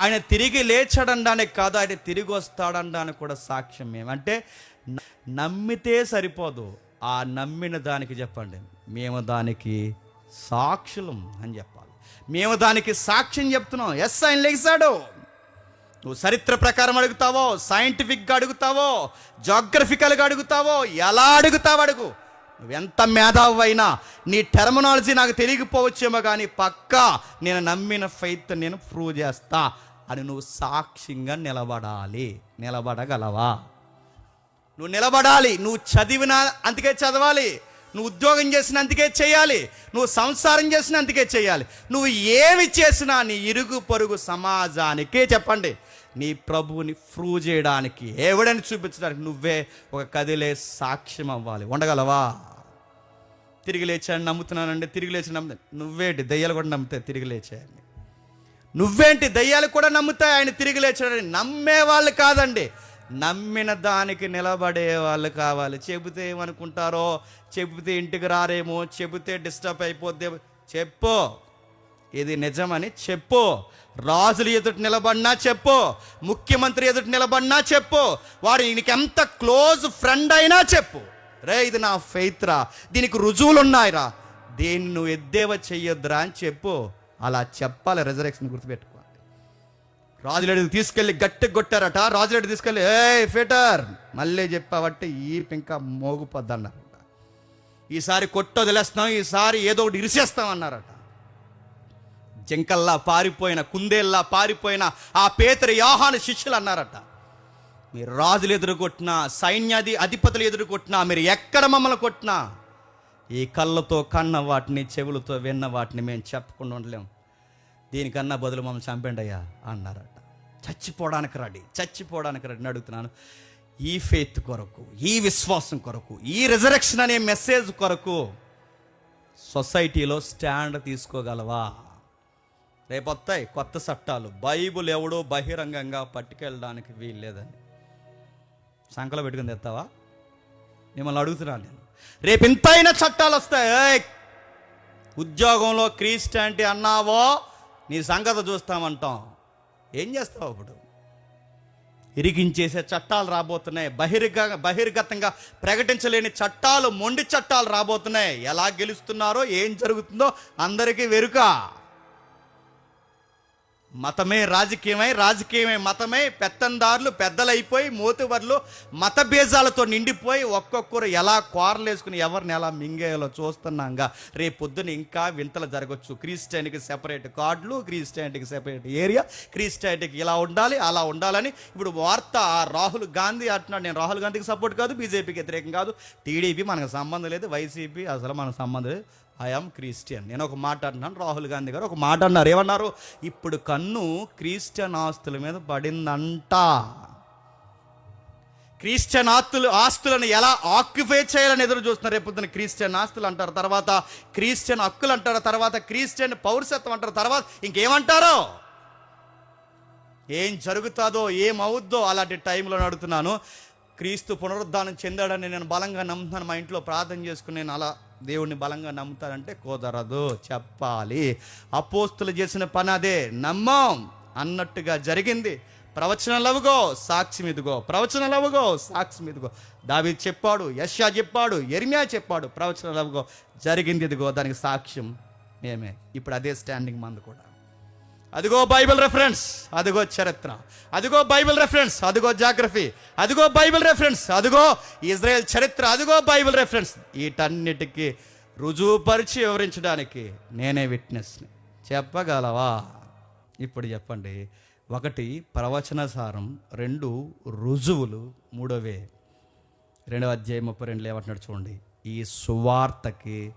ఆయన తిరిగి లేచాడనడానికి కాదు ఆయన తిరిగి వస్తాడనడానికి కూడా సాక్ష్యం మేము అంటే నమ్మితే సరిపోదు. ఆ నమ్మిన దానికి చెప్పండి. మేము దానికి సాక్షులం అని చెప్పాలి. మేము దానికి సాక్ష్యం చెప్తున్నాం. ఎస్ ఆయన లేచాడు. నువ్వు చరిత్ర ప్రకారం అడుగుతావో సైంటిఫిక్గా అడుగుతావో జాగ్రఫికల్గా అడుగుతావో ఎలా అడుగుతావు అడుగు. నువ్వెంత మేధావైనా నీ టెర్మినాలజీ నాకు తెలియకపోవచ్చేమో కానీ పక్కా నేను నమ్మిన ఫైత్ నేను ప్రూవ్ చేస్తా. అని నువ్వు సాక్ష్యంగా నిలబడాలి. నిలబడగలవా? నువ్వు నిలబడాలి. నువ్వు చదివిన అందుకే చదవాలి. నువ్వు ఉద్యోగం చేసిన అందుకే చేయాలి. నువ్వు సంసారం చేసిన అందుకే చేయాలి. నువ్వు ఏమి చేసినా నీ ఇరుగు పొరుగు సమాజానికే చెప్పండి. నీ ప్రభువుని ప్రూవ్ చేయడానికి ఎవడని చూపించడానికి నువ్వే ఒక కదిలే సాక్ష్యం అవ్వాలి. ఉండగలవా? తిరిగి లేచాయని నమ్ముతున్నానండి. తిరిగి లేచి నమ్ము నువ్వేటి? దయ్యాలు కూడా నమ్ముతాయి. తిరిగి లేచాయని నువ్వేంటి దయ్యాలు కూడా నమ్ముతాయి? ఆయన తిరిగి లేచాడని నమ్మే వాళ్ళు కాదండి. నమ్మిన దానికి నిలబడే వాళ్ళు కావాలి. చెబితే ఏమనుకుంటారో చెబితే ఇంటికి రారేమో చెబితే డిస్టర్బ్ అయిపోద్ది చెప్పు. ఇది నిజమని చెప్పు. రాజులు ఎదుటి నిలబడినా చెప్పు. ముఖ్యమంత్రి ఎదుటి నిలబడినా చెప్పు. వాడు నీకు ఎంత క్లోజ్ ఫ్రెండ్ అయినా చెప్పు. రే ఇది నా ఫెయిత్ రా దీనికి రుజువులు ఉన్నాయిరా దీన్ని నువ్వు ఎద్దేవా చెయ్యొద్దురా అని చెప్పు. అలా చెప్పాలి రిజర్వేషన్ గుర్తుపెట్టుకోవాలి. రాజులేడికి తీసుకెళ్ళి గట్టి కొట్టారట. రాజులేడి తీసుకెళ్ళి ఏ ఫిటర్ మళ్ళీ చెప్పావట్టి ఈ ఇంకా మోగుపోద్ది అన్నారట ఈసారి కొట్ట వదిలేస్తాం ఈసారి ఏదో ఒకటి ఇరిసేస్తాం అన్నారట. జంకల్లా పారిపోయిన కుందేల్లా పారిపోయిన ఆ పేతరి యాహాను శిష్యులు అన్నారట. మీరు రాజులు ఎదురు కొట్టినా అధిపతులు ఎదురు కొట్టినా మీరు ఎక్కడ మమ్మల్ని కొట్టినా ఈ కళ్ళతో కన్న వాటిని చెవులతో విన్న వాటిని మేము చెప్పకుండా ఉండలేం. దీనికన్నా బదులు మమ్మల్ని చంపండి అయ్యా అన్నారట. చచ్చిపోవడానికి రెడీ చచ్చిపోవడానికి రెడీ అడుగుతున్నాను. ఈ ఫెయిత్ కొరకు ఈ విశ్వాసం కొరకు ఈ రిజరెక్షన్ అనే మెసేజ్ కొరకు సొసైటీలో స్టాండ్ తీసుకోగలవా? రేపు వస్తాయి కొత్త చట్టాలు. బైబుల్ ఎవడో బహిరంగంగా పట్టుకెళ్ళడానికి వీల్లేదని. సంకలో పెట్టుకుని తెస్తావా? మిమ్మల్ని అడుగుతున్నాను నేను. రేపు ఇంతైన చట్టాలు వస్తాయి. ఉద్యోగంలో క్రీస్టాంటి అన్నావో నీ సంగతి చూస్తామంటాం. ఏం చేస్తావు అప్పుడు? ఇరిగించేసే చట్టాలు రాబోతున్నాయి. బహిర్గ బహిర్గతంగా ప్రకటించలేని చట్టాలు మొండి చట్టాలు రాబోతున్నాయి. ఎలా గెలుస్తున్నారో ఏం జరుగుతుందో అందరికీ వెరుక. మతమే రాజకీయమై రాజకీయమే మతమై. పెత్తందారులు పెద్దలైపోయి మోతుబర్లు మత బీజాలతో నిండిపోయి ఒక్కొక్కరు ఎలా కోరలేసుకుని ఎవరిని ఎలా మింగేయాలో చూస్తున్నాగా. రేపు పొద్దున ఇంకా వింతలు జరగచ్చు. క్రిస్టియన్కి సెపరేట్ కార్డులు క్రిస్టియానిటీకి సెపరేట్ ఏరియా క్రిస్టియానిటీకి ఇలా ఉండాలి అలా ఉండాలని. ఇప్పుడు వార్త ఆ రాహుల్ గాంధీ అంటున్నాడు. నేను రాహుల్ గాంధీకి సపోర్ట్ కాదు బీజేపీకి వ్యతిరేకం కాదు. టీడీపీ మనకు సంబంధం లేదు వైసీపీ అసలు మనకు సంబంధం లేదు. ఐఆమ్ క్రిస్టియన్ నేను ఒక మాట అన్నాను రాహుల్ గాంధీ గారు ఒక మాట అన్నారు. ఏమన్నారు? ఇప్పుడు కన్ను క్రిస్టియన్ ఆస్తుల మీద పడిందంట. క్రిస్టియన్ ఆస్తులు ఆస్తులను ఎలా ఆక్యుపై చేయాలని ఎదురు చూస్తున్నారు? రేపొద్దున క్రిస్టియన్ ఆస్తులు అంటారు తర్వాత క్రిస్టియన్ హక్కులు అంటారు తర్వాత క్రిస్టియన్ పౌరసత్వం అంటారు తర్వాత ఇంకేమంటారో? ఏం జరుగుతుందో ఏమవుద్దో అలాంటి టైంలో నడుతున్నాను. క్రీస్తు పునరుద్ధానం చెందాడని నేను బలంగా నమ్ముతాను మా ఇంట్లో ప్రార్థన చేసుకుని నేను అలా దేవుణ్ణి బలంగా నమ్ముతారంటే కుదరదు చెప్పాలి. అపోస్తులు చేసిన పని అదే. నమ్మం. అన్నట్టుగా జరిగింది. ప్రవచన లవుగో సాక్షి ఇదిగో. ప్రవచన లవుగో సాక్షి ఇదిగో. దావి చెప్పాడు యష్యా చెప్పాడు ఎర్మియా చెప్పాడు ప్రవచన లవుగో జరిగింది ఇదిగో దానికి సాక్ష్యం మేమే. ఇప్పుడు అదే స్టాండింగ్ మంది కూడా. అదిగో బైబిల్ రెఫరెన్స్ అదిగో చరిత్ర. అదిగో బైబిల్ రెఫరెన్స్ అదిగో జాగ్రఫీ అదిగో బైబిల్ రెఫరెన్స్ అదిగో ఇజ్రాయెల్ చరిత్ర అదిగో బైబిల్ రెఫరెన్స్ వీటన్నిటికీ రుజువుపరిచి వివరించడానికి నేనే విట్నెస్ని చెప్పగలవా? ఇప్పుడు చెప్పండి. ఒకటి ప్రవచన సారం రెండు రుజువులు మూడవే. రెండవ అధ్యాయం ముప్పై రెండులో ఏమంటున్నాడు చూడండి. ఈ సువార్తకి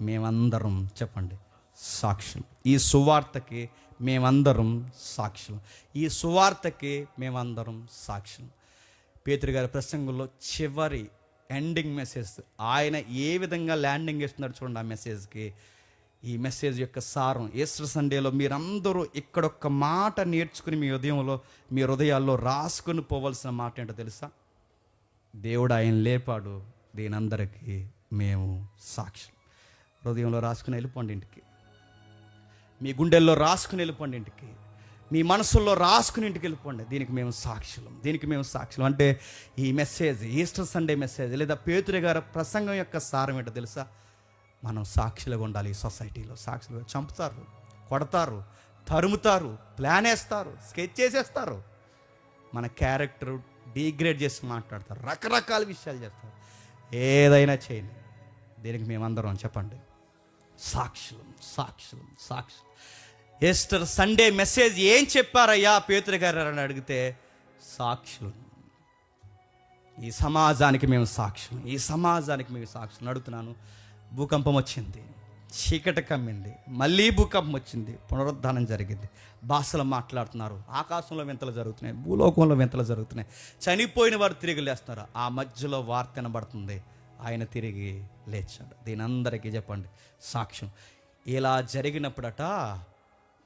మేమందరం చెప్పండి సాక్ష్యం. ఈ సువార్తకి మేమందరం సాక్ష్యం ఈ సువార్తకి మేమందరం సాక్ష్యం పేతురు గారి ప్రసంగంలో చివరి ఎండింగ్ మెసేజ్ ఆయన ఏ విధంగా ల్యాండింగ్ ఇస్తున్నాడు చూడండి ఆ మెసేజ్కి. ఈ మెసేజ్ యొక్క సారం ఈస్టర్ సండేలో మీరందరూ ఇక్కడ ఒక్క మాట నేర్చుకుని మీ ఉదయంలో మీ హృదయాల్లో రాసుకుని పోవలసిన మాట ఏంటో తెలుసా? దేవుడు ఆయన లేపాడు దీనందరికీ మేము సాక్షి హృదయంలో రాసుకుని వెళ్ళిపోండి ఇంటికి. మీ గుండెల్లో రాసుకుని వెళ్ళిపోండి ఇంటికి. మీ మనసుల్లో రాసుకుని ఇంటికి వెళ్ళిపోండి. దీనికి మేము సాక్షులం. దీనికి మేము సాక్షులం. అంటే ఈ మెసేజ్ ఈస్టర్ సండే మెసేజ్ లేదా పేతురి గారి ప్రసంగం యొక్క సారం ఏంటో తెలుసా? మనం సాక్షులుగా ఉండాలి ఈ సొసైటీలో. సాక్షులుగా చంపుతారు కొడతారు తరుముతారు ప్లాన్ వేస్తారు స్కెచ్ చేసేస్తారు. మన క్యారెక్టర్ డిగ్రేడ్ చేసి మాట్లాడతారు. రకరకాల విషయాలు చేస్తారు. ఏదైనా చేయండి. దీనికి మేమందరం చెప్పండి. సాక్షులం సాక్షులం సాక్షులం. ఎస్టర్ సండే మెసేజ్ ఏం చెప్పారయ్యా? పేతురు గారు అని అడిగితే సాక్షులు. ఈ సమాజానికి మేము సాక్షులు ఈ సమాజానికి మేము సాక్షులు అడుగుతున్నాను. భూకంపం వచ్చింది చీకటి కమ్మింది మళ్ళీ భూకంపం వచ్చింది పునరుద్ధానం జరిగింది. భాషలు మాట్లాడుతున్నారు ఆకాశంలో వింతలు జరుగుతున్నాయి భూలోకంలో వింతలు జరుగుతున్నాయి. చనిపోయిన వారు తిరిగి లేస్తున్నారు. ఆ మధ్యలో వార్త వినబడుతుంది. ఆయన తిరిగి లేచాడు. దీని అందరికీ చెప్పండి సాక్ష్యం. ఇలా జరిగినప్పుడట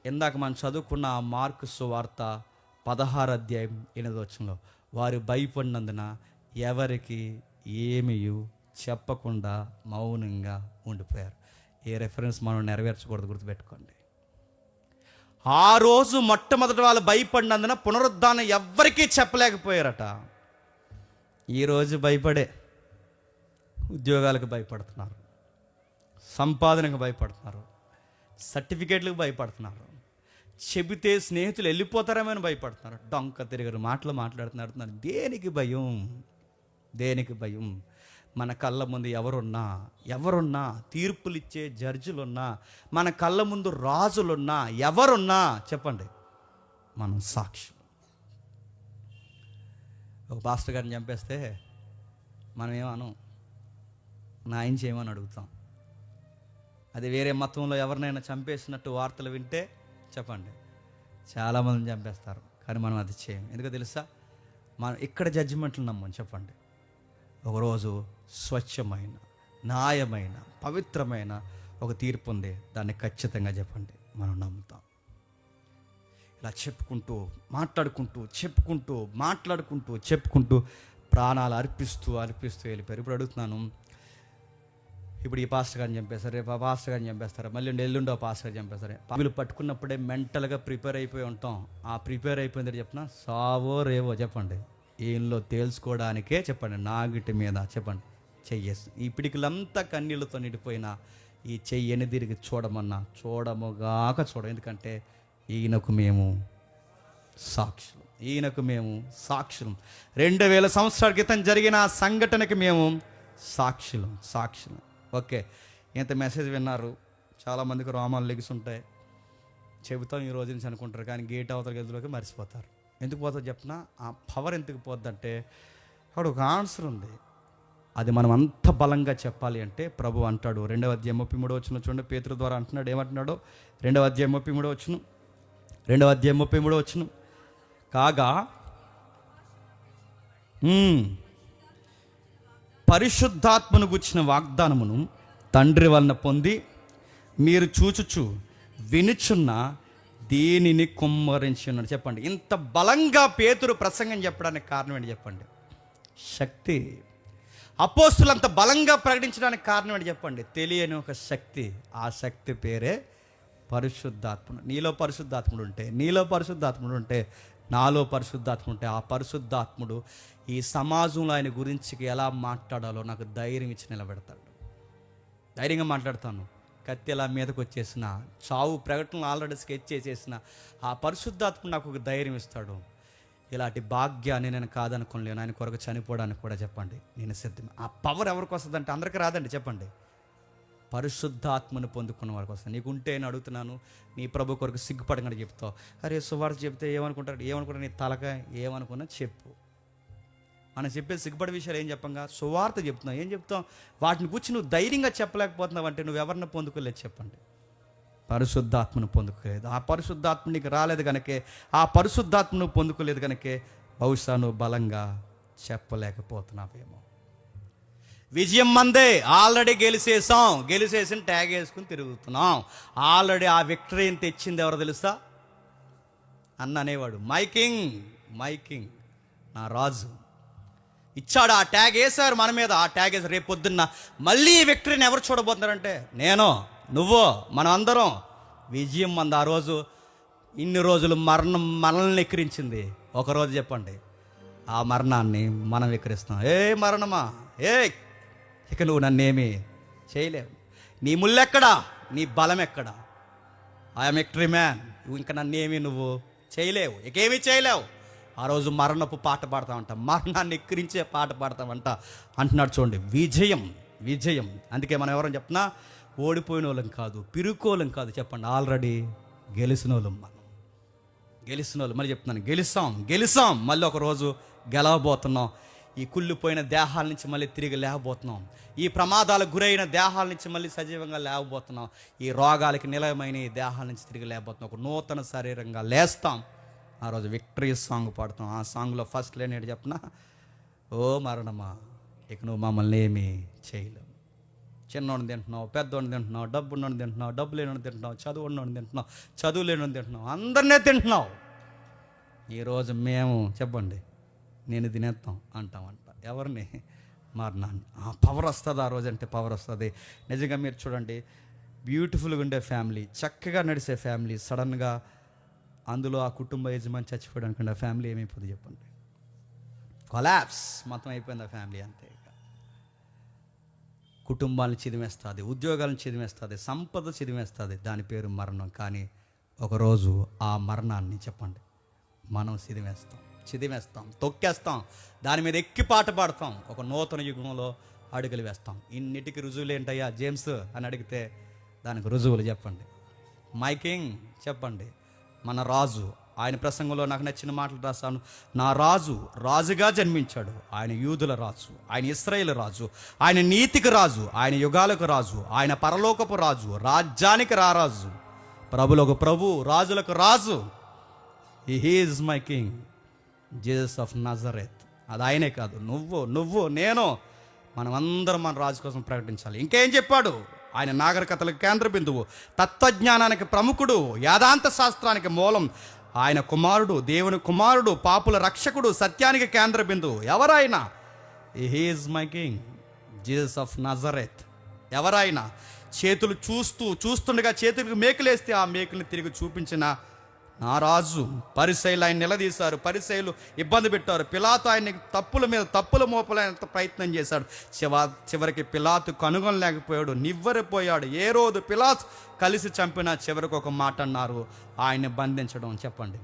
ఇందాక మనం చదువుకున్న ఆ మార్కు సువార్త పదహారు అధ్యాయం ఎనిమిది వచ్చంలో వారు భయపడినందున ఎవరికి ఏమీ చెప్పకుండా మౌనంగా ఉండిపోయారు. ఏ రెఫరెన్స్ మనం నెరవేర్చకూడదు గుర్తుపెట్టుకోండి. ఆ రోజు మొట్టమొదటి వాళ్ళు భయపడినందున పునరుద్ధానం ఎవ్వరికీ చెప్పలేకపోయారట. ఈరోజు భయపడే ఉద్యోగాలకు భయపడుతున్నారు. సంపాదనకు భయపడుతున్నారు. సర్టిఫికేట్లకు భయపడుతున్నారు. చెబితే స్నేహితులు వెళ్ళిపోతారేమని భయపడుతున్నారు. డొంక తిరిగారు మాటలు మాట్లాడుతున్నారు. దేనికి భయం? దేనికి భయం? మన కళ్ళ ముందు ఎవరున్నా ఎవరున్నా తీర్పులు ఇచ్చే జడ్జిలున్నా మన కళ్ళ ముందు రాజులున్నా ఎవరున్నా చెప్పండి. మనం సాక్షి ఒక పాస్టర్ గారిని చంపేస్తే మనం ఏమనం నాయం చేయమని అడుగుతాం. అది వేరే మతంలో ఎవరినైనా చంపేసినట్టు వార్తలు వింటే చెప్పండి. చాలామందిని చంపేస్తారు కానీ మనం అది చేయం ఎందుకో తెలుసా? మనం ఇక్కడ జడ్జిమెంట్లు నమ్మం చెప్పండి. ఒకరోజు స్వచ్ఛమైన న్యాయమైన పవిత్రమైన ఒక తీర్పు ఉంది. దాన్ని ఖచ్చితంగా చెప్పండి. మనం నమ్ముతాం. ఇలా చెప్పుకుంటూ మాట్లాడుకుంటూ చెప్పుకుంటూ మాట్లాడుకుంటూ చెప్పుకుంటూ ప్రాణాలు అర్పిస్తూ అర్పిస్తూ వెళ్ళిపోయారు. ఇప్పుడు అడుగుతున్నాను ఇప్పుడు ఈ పాస్టర్ గారిని చంపేస్తారు రేపు ఆ పాస్టర్ గారిని చంపేస్తారు మళ్ళీ ఎల్లుండో పాస్టర్ గారిని చంపేస్తారు. వీళ్ళు పట్టుకున్నప్పుడే మెంటల్గా ప్రిపేర్ అయిపోయి ఉంటాం. ఆ ప్రిపేర్ అయిపోయింది చెప్పిన సావో రేవో చెప్పండి. ఈయనలో తేల్చుకోవడానికే చెప్పండి నాగిటి మీద చెప్పండి. చెయ్యేసి ఈ పిడికిలంతా కన్నీళ్ళతో నిండిపోయిన ఈ చెయ్యని తిరిగి చూడమన్నా చూడముగాక చూడ ఎందుకంటే ఈయనకు మేము సాక్షులు. ఈయనకు మేము సాక్షులం. రెండు వేల సంవత్సరాల క్రితం జరిగిన ఆ సంఘటనకి మేము సాక్షులం సాక్షులం. ఓకే. ఇంత మెసేజ్ విన్నారు. చాలామందికి రోమాలు లెగ్స్ ఉంటాయి చెబుతాం ఈ రోజు నుంచి అనుకుంటారు కానీ గేట్ అవతల గదిలోకి మర్చిపోతారు. ఎందుకు పోతుందో చెప్పినా ఆ పవర్ ఎందుకు పోద్దంటే అక్కడ ఒక ఆన్సర్ ఉంది. అది మనం అంత బలంగా చెప్పాలి అంటే ప్రభు అంటాడు. రెండవ అధ్యాయం ముప్పై మూడో వచ్చిన చూడండి. పేతుల ద్వారా అంటున్నాడు. ఏమంటున్నాడు? రెండవ అధ్యాయం ముప్పై మూడో వచ్చును రెండవ అధ్యాయం ముప్పై మూడో వచ్చును కాగా? పరిశుద్ధాత్మను గుచ్చిన వాగ్దానమును తండ్రి వలన పొంది మీరు చూచుచు వినుచున్న దీనిని కుమ్మరించి ఉన్నాడు. చెప్పండి. ఇంత బలంగా పేతురు ప్రసంగం చెప్పడానికి కారణం ఏంటి చెప్పండి? శక్తి. అపోస్తులు అంత బలంగా ప్రకటించడానికి కారణం ఏంటి చెప్పండి? తెలియని ఒక శక్తి. ఆ శక్తి పేరే పరిశుద్ధాత్ముడు నీలో పరిశుద్ధాత్ముడు ఉంటే నీలో పరిశుద్ధాత్ముడు ఉంటే నాలో పరిశుద్ధాత్మ ఉంటే ఆ పరిశుద్ధాత్ముడు ఈ సమాజంలో ఆయన గురించి ఎలా మాట్లాడాలో నాకు ధైర్యం ఇచ్చి నిలబెడతాడు. ధైర్యంగా మాట్లాడతాను. కత్తి ఎలా మీదకు వచ్చేసిన చావు ప్రకటనలు ఆల్రెడీ స్కెచ్ చేసేసిన ఆ పరిశుద్ధాత్ముడు నాకు ఒక ధైర్యం ఇస్తాడు. ఇలాంటి భాగ్యాన్ని నేను కాదనుకోలేను. ఆయన కొరకు చనిపోవడానికి కూడా చెప్పండి. నేను సిద్ధం. ఆ పవర్ ఎవరికి వస్తుందంటే అందరికీ రాదండి చెప్పండి. పరిశుద్ధాత్మను పొందుకున్న వారి కోసం నీకుంటే నేను అడుగుతున్నాను నీ ప్రభు కొరకు సిగ్గుపడకుండా చెప్తావు. అరే సువార్త చెప్తే ఏమనుకుంటాడు ఏమనుకుంటా నీ తలక ఏమనుకున్నా చెప్పు. మనం చెప్పే సిగ్గుపడే విషయాలు ఏం చెప్పంగా? సువార్త చెప్తున్నావు. ఏం చెప్తాం వాటిని గురించి నువ్వు ధైర్యంగా చెప్పలేకపోతున్నావు అంటే నువ్వు ఎవరిని పొందుకోలేదు చెప్పండి. పరిశుద్ధాత్మను పొందుకోలేదు. ఆ పరిశుద్ధాత్మ నీకు రాలేదు కనుకే ఆ పరిశుద్ధాత్మను పొందుకోలేదు కనుకే బహుశా నువ్వు బలంగా చెప్పలేకపోతున్నావేమో. విజయం మందే. ఆల్రెడీ గెలిచేసాం గెలిచేసిన ట్యాగ్ వేసుకుని తిరుగుతున్నాం. ఆల్రెడీ ఆ విక్టరీని తెచ్చింది ఎవరు తెలుసా? అన్న అనేవాడు. మైకింగ్ మైకింగ్. నా రాజు. ఇచ్చాడు ఆ ట్యాగ్ వేశారు మన మీద. ఆ ట్యాగ్ వేసారు రేపు పొద్దున్న మళ్ళీ ఈ విక్టరీని ఎవరు చూడబోతున్నారంటే నేను నువ్వు మనం అందరం. విజయం మంది ఆ రోజు. ఇన్ని రోజులు మరణం మనల్ని ఎక్కిరించింది. ఒకరోజు చెప్పండి. ఆ మరణాన్ని మనం ఎక్కిరిస్తాం ఏ మరణమా? ఏ ఇక నువ్వు నన్నేమి చేయలేవు. నీ ముళ్ళెక్కడా నీ బలం ఎక్కడా ఐఎమ్ ఎక్టరీ మ్యాన్ నువ్వు ఇంకా నన్నేమి నువ్వు చేయలేవు. ఇకేమీ చేయలేవు. ఆ రోజు మరణపు పాట పాడతామంట మరణాన్ని ఎక్కిరించే పాట పాడతామంట అంటున్నాడు చూడండి విజయం విజయం. అందుకే మనం ఎవరైనా చెప్తున్నా ఓడిపోయిన వాళ్ళం కాదు పిరుకోలం కాదు చెప్పండి. ఆల్రెడీ గెలిచిన వాళ్ళం మనం. గెలిచిన వాళ్ళు మళ్ళీ చెప్తున్నాను గెలుస్తాం గెలుస్తాం మళ్ళీ ఒకరోజు గెలవబోతున్నాం. ఈ కుళ్ళిపోయిన దేహాల నుంచి మళ్ళీ తిరిగి లేవబోతున్నాం. ఈ ప్రమాదాలకు గురైన దేహాల నుంచి మళ్ళీ సజీవంగా లేవబోతున్నాం. ఈ రోగాలకి నిలయమైన ఈ దేహాల నుంచి తిరిగి లేవబోతున్నాం. ఒక నూతన శరీరంగా లేస్తాం. ఆ రోజు విక్టరీ సాంగ్ పాడుతాం. ఆ సాంగ్లో ఫస్ట్ లేని ఏంటి చెప్పిన? ఓ మరణమా ఇక నువ్వు మమ్మల్ని ఏమీ చేయలేవు. చిన్నోడిని తింటున్నావు పెద్దోడిని తింటున్నావు డబ్బు ఉన్నోడిని తింటున్నావు డబ్బు లేనోడిని తింటున్నావు చదువు ఉన్నోడిని తింటున్నావు చదువు లేనోడిని తింటున్నావు అందరినీ తింటున్నావు. ఈరోజు మేము చెప్పండి నేను తినేస్తాం అంటామంట. ఎవరిని? మరణాన్ని ఆ పవర్ వస్తుంది ఆ రోజు అంటే పవర్ వస్తుంది. నిజంగా మీరు చూడండి బ్యూటిఫుల్గా ఉండే ఫ్యామిలీ చక్కగా నడిచే ఫ్యామిలీ సడన్గా అందులో ఆ కుటుంబ యజమాని చచ్చిపోయాడు అనుకోండి ఆ ఫ్యామిలీ ఏమైపోతుంది చెప్పండి? కొలాప్స్ మొత్తం అయిపోయింది ఆ ఫ్యామిలీ అంతే ఇక. కుటుంబాలను చిదిమేస్తుంది ఉద్యోగాలను చిదిమేస్తుంది సంపద చిదిమేస్తుంది. దాని పేరు మరణం. కానీ ఒకరోజు ఆ మరణాన్ని చెప్పండి మనం చిదిమేస్తాం. చిదిమేస్తాం తొక్కేస్తాం దాని మీద ఎక్కి పాట పాడతాం ఒక నూతన యుగంలో అడుగులు వేస్తాం. ఇన్నిటికి రుజువులు ఏంటయ్యా జేమ్స్ అని అడిగితే దానికి రుజువులు చెప్పండి. మైకింగ్ చెప్పండి. మన రాజు ఆయన ప్రసంగంలో నాకు నచ్చిన మాటలు రాస్తాను నా రాజు రాజుగా జన్మించాడు. ఆయన యూదుల రాజు ఆయన ఇస్రాయేల్ రాజు ఆయన నీతికి రాజు ఆయన యుగాలకు రాజు ఆయన పరలోకపు రాజు రాజ్యానికి రారాజు ప్రభులకు ప్రభు రాజులకు రాజు. He is my king Jesus of Nazareth. అది ఆయనే కాదు నువ్వు నువ్వు నేను. మనమందరం మన రాజు కోసం ప్రకటించాలి. ఇంకేం చెప్పాడు? ఆయన నాగరికతలకు కేంద్ర బిందువు. తత్వజ్ఞానానికి ప్రముఖుడు యాదాంత శాస్త్రానికి మూలం. ఆయన కుమారుడు దేవుని కుమారుడు పాపుల రక్షకుడు సత్యానికి కేంద్ర బిందువు. ఎవరైనా he is my king Jesus of Nazareth ఎవరైనా చేతులు చూస్తూ చూస్తుండగా చేతులకు మేకలేస్తే ఆ మేకుల్ని తిరిగి చూపించిన ఆ రాజు పరిశైలు ఆయన నిలదీశారు. పరిశైలు ఇబ్బంది పెట్టారు. పిలాతు ఆయన తప్పుల మీద తప్పుల మోపలేంత ప్రయత్నం చేశాడు. చివ చివరికి పిలాతు కనుగొనలేకపోయాడు. నివ్వరిపోయాడు. ఏ రోజు పిలాత్ కలిసి చంపినా చివరికి ఒక మాట అన్నారు. ఆయన్ని బంధించడం చెప్పండి.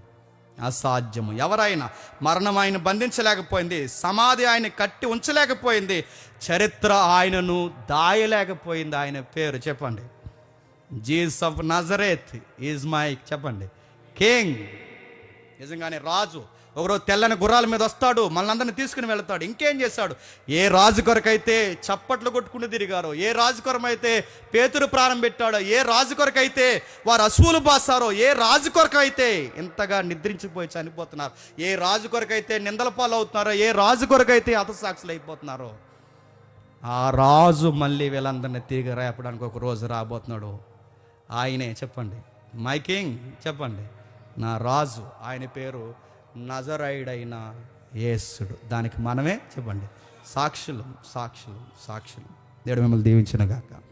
అసాధ్యము. ఎవరైనా మరణం ఆయన బంధించలేకపోయింది. సమాధి ఆయన కట్టి ఉంచలేకపోయింది. చరిత్ర ఆయనను దాయలేకపోయింది. ఆయన పేరు చెప్పండి. Jesus of Nazareth is my చెప్పండి. కింగ్ నిజంగానే రాజు. ఒకరోజు తెల్లని గుర్రాల మీద వస్తాడు మనందరిని తీసుకుని వెళ్తాడు ఇంకేం చేస్తాడు? ఏ రాజు కొరకైతే చప్పట్లు కొట్టుకుని తిరిగారో ఏ రాజు కొరమైతే పేతురు ప్రాణం పెట్టాడో ఏ రాజు కొరకైతే వారు అసువులు బాసారో ఏ రాజు కొరకైతే ఇంతగా నిద్రించిపోయి చనిపోతున్నారు ఏ రాజు కొరకైతే నిందల పాలు అవుతున్నారో ఏ రాజు కొరకైతే హతసాక్షులు అయిపోతున్నారో ఆ రాజు మళ్ళీ వీళ్ళందరినీ తిరిగి రేపడానికి ఒక రోజు రాబోతున్నాడు. ఆయనే చెప్పండి. మై కింగ్ చెప్పండి. నా రాజు ఆయన పేరు నజరైడైన యేసుడు. దానికి మనమే చెప్పండి. సాక్షులు సాక్షులు సాక్షులు. దేవుడు మిమ్మల్ని దీవించిన గాక.